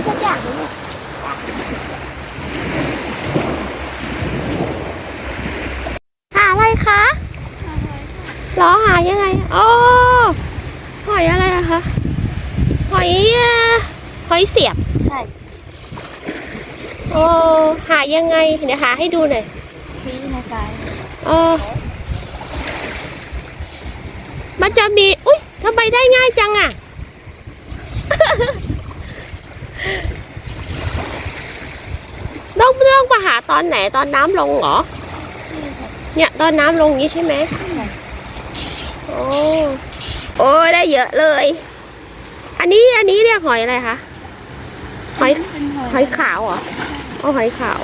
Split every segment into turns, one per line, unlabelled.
หาอะไรคะเหรอหายังไงอ๋อหอยอะไรอะคะหอยเอ่อหอยเสียบ
ใช่
โอ้หายังไง เดี๋ยวหาให้ดูหน่อย
ชี้ในทราย
เออมันจะมี อุ้ยทำไมได้ง่ายจังอะ ต้อง ต้องมาหาตอนไหนตอนน้ำลงเหรอ
นี่ค่ะ
เนี่ยตอนน้ำลงนี้ใช่ไหม
นี่
โอ้โอ้ได้เยอะเลย อันนี้อันนี้เรียกหอยอะไรคะหอย
เป็นหอย
หอยขาวเหรออ๋อหอยขาว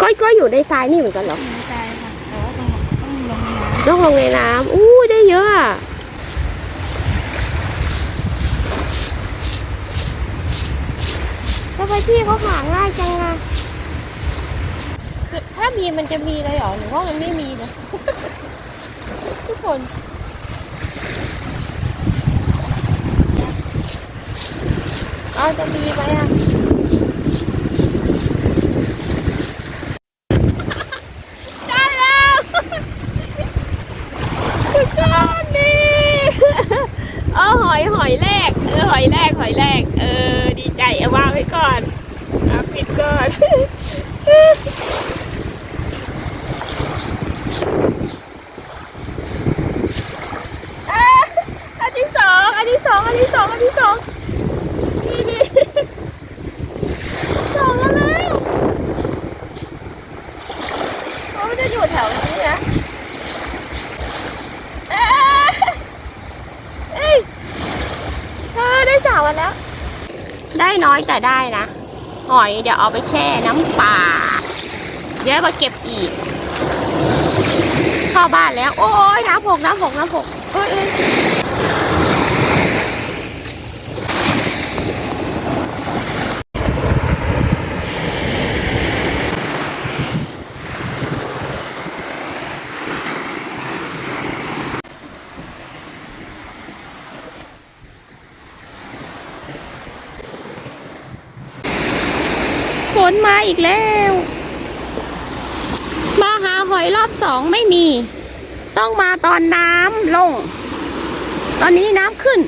ก็ก็อยู่ในทรายนี่เหมือนกันเหรอ
ในทรายค่ะแต่ว่าต้องต้องลงน้
ต้องลงในน้ำอู้ได้เยอะอะทำไมพี่เขาหาง่ายจังอะคือ ถ้ามีมันจะมีเลยเหรอหรือว่ามันไม่มีนะทุกคนเอาจะมีไหมอะได้แล้วสุดยอดดีเอาหอยหอยแรกเออหอยแรกหอยแรกเออดีใจเอาวางไว้ก่อนเอาปิดก่อน อันที่สองอันที่สองอันที่สองอันที่สองนี่นี่สองแล้วแล้วเขาจะอยู่แถวนี้นะเอ้ยเออได้สามวันแล้ว ได้น้อยแต่ได้นะหอยเดี๋ยวเอาไปแช่น้ำปลาเดี๋ยวมาเก็บอีก เข้าบ้านแล้ว โอ้ยน้ำหกน้ำหกน้ำหกเอ้ยเอ้ยฝนมาอีกแล้ว มาหาห อบสองไม่มี ต้องมาตอนน้ำลง ตอนนี้น้ำขึ้น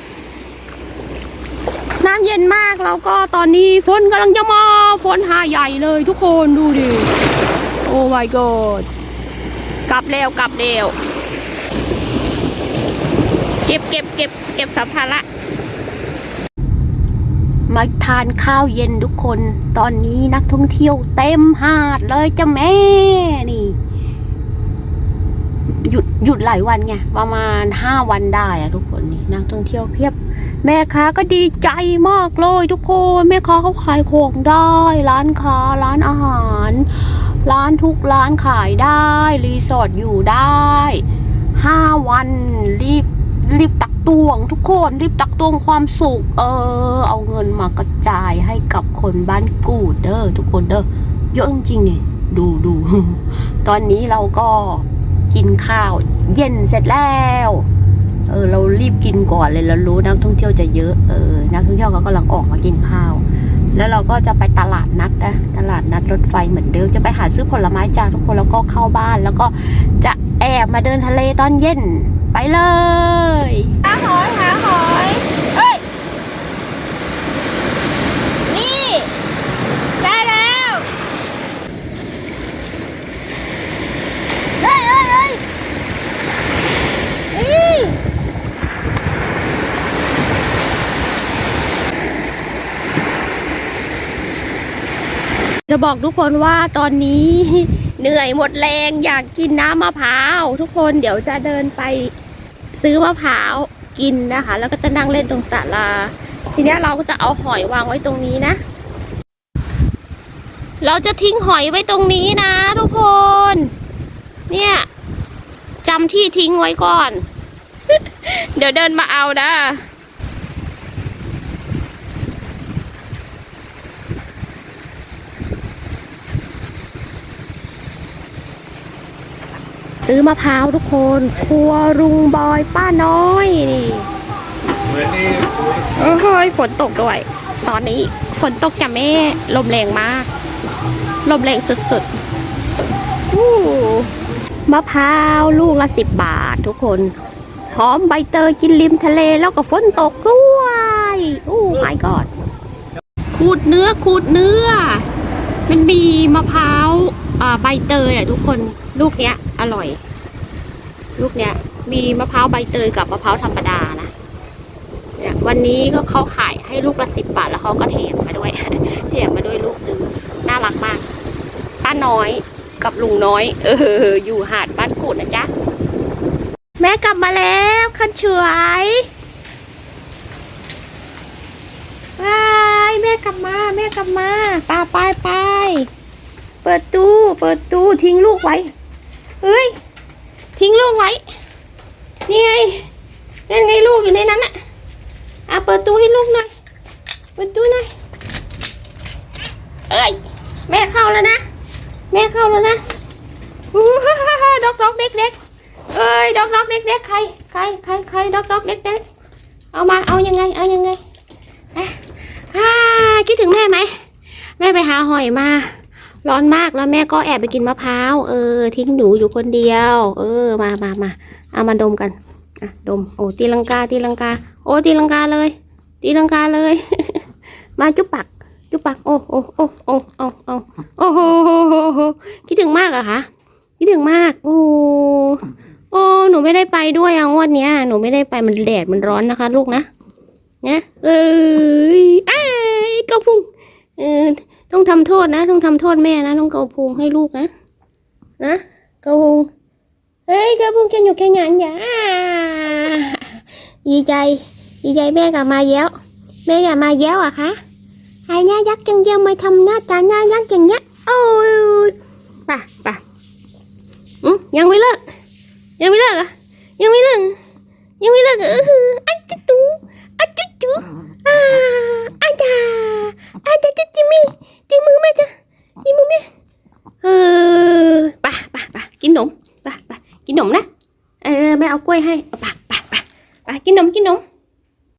น้ำเย็นมากแล้วก็ตอนนี้ฝนกำลังจะมาฝนหาใหญ่เลยทุกคนดูดิ โอ้ my god กลับแล้วกลับแล้วเก็บเก็บเก็บเก็บสัมภาระมาทานข้าวเย็นทุกคน ตอนนี้นักท่องเที่ยวเต็มหาดเลยจ้ะแม่นี่ หยุดหยุดหลายวันไงประมาณห้าวันได้อะทุกคนนี่นักท่องเที่ยวเพียบ แม่ค้าก็ดีใจมากเลยทุกคนแม่ค้าเขาขายของได้ ร้านค้าร้านอาหาร ร้านทุกร้านขายได้ รีสอร์ทอยู่ได้ห้าวันรีบรีบตักตวง ทุกคนรีบตักตวงความสุขเออ เอาเงินมากระจายให้กับคนบ้านกูดเด้อทุกคนเด้อเยอะจริงๆนี่ยดูดูตอนนี้เราก็ กินข้าว เย็นเสร็จแล้ว เออ เรารีบกินก่อนเลยเรารู้นักท่องเที่ยวจะเยอะเออนักท่องเที่ยวเขากำลังออกมากินข้าว แล้วเราก็จะไปตลาดนัดนะตลาดนัดรถไฟเหมือนเดิมจะไปหาซื้อผลไม้จากทุกคนแล้วก็เข้าบ้าน แล้วก็จะแอบมาเดินทะเลตอนเย็นไปเลยอาหอยเอ้ยนี่ได้แล้วเฮ้ยเฮ้ยเฮ้ยนี่ จะบอกทุกคนว่าตอนนี้เหนื่อยหมดแรงอยากกินน้ำมะพร้าว ทุกคนเดี๋ยวจะเดินไปซื้อมะพร้าวกินนะคะ แล้วก็จะนั่งเล่นตรงศาลา ทีนี้เราก็จะเอาหอยวางไว้ตรงนี้นะ เราจะทิ้งหอยไว้ตรงนี้นะ ทุกคน เนี่ยจำที่ทิ้งไว้ก่อน เดี๋ยวเดินมาเอานะ ซื้อมะพร้าวทุกคนครัวรุงบอยป้าน้อยนี่
เหมือนนี่
โอ้ยฝนตกด้วยไปตอนนี้ฝนตกจ้ะแม่ลมแรงมาก ลมแรงสุดๆอู้มะพร้าวลูกละสิบบาททุกคนหอมใบเตยกินริมทะเลแล้วก็ฝนตกด้วยอู้ my god ขูดเนื้อขูดเนื้อ มันมีมะพร้าวอ่า ใบเตยอะทุกคนลูกเนี้ย อร่อย ลูกเนี้ย มีมะพร้าวใบเตยกับมะพร้าวธรรมดานะเนี่ยวันนี้ก็เขาขายให้ลูกละสิบบาทแล้วเขาก็แถมมาด้วยแถมมาด้วยลูกนึงน่ารักมากป้าน้อยกับลุงน้อย เออ อยู่หาดบ้านกูดนะจ๊ะแม่กลับมาแล้วคันเฉวยบายแม่กลับมา แม่กลับมาไปไปไป ปิดตู้ เปิดตู้ทิ้งลูกไว้ เฮ้ย ทิ้งลูกไว้ นี่ไงนั่นไงลูกอยู่ในนั้นอะอะเปิดตู้ให้ลูกหน่อย เปิดตู้หน่อย เอ้ย แม่เข้าแล้วนะ แม่เข้าแล้วนะอู้ฮ่าฮ่าฮ่าดอกดอกเด็กเด็กเอ้ยดอกดอกเด็กเด็กใคร ใคร ใคร ใครดอกดอกเด็กเด็กเอามา เอายังไง เอายังไงอะอ่าคิดถึงแม่ไหม แม่ไปหาหอยมา ร้อนมากแล้วแม่ก็แอบไปกินมะพร้าวเออ ทิ้งหนูอยู่คนเดียว เออมามามาเอามาดมกันอะดมโอ้ตีลังกาตีลังกา โอ้ตีลังกาเลย ตีลังกาเลย มาจุบปัก จุบปักโอ้โอ้โอ้โอ้โอ้โอ้โอ้โหคิดถึงมากอะคะคิดถึงมากโอ้โอ้หนูไม่ได้ไปด้วยอะงวดเนี้ยหนูไม่ได้ไปมันแดดมันร้อนนะคะ ลูกนะเนี่ยเอ้ยไอ้ายเกาพุง เออต้องทำโทษนะ ต้องทำโทษแม่นะต้องเกาพุงให้ลูกนะ นะเกาพุงเฮ้ยเกาพุงแกอยู่แกหยันอย่าดีใจดีใจแม่กลับมาแล้วแม่อย่ามาแล้วอะคะไอ้หน้ายักษ์จังเยี่ยมไม่ทำหน้าตาหน้ายักษ์อย่างเงี้ยโอ้ยป่ะป่ะอืมยังไม่เลิกยังไม่เลิกอะยังไม่เลิกยังไม่เลิกเอเอออันจุ๊จูอันจุ๊จูอ่าอันดาอันดาจุ๊จิมี่จิมือแม่จ้ะจิมือแม่เออไป่ะป่ะป่ะกิ นนมไ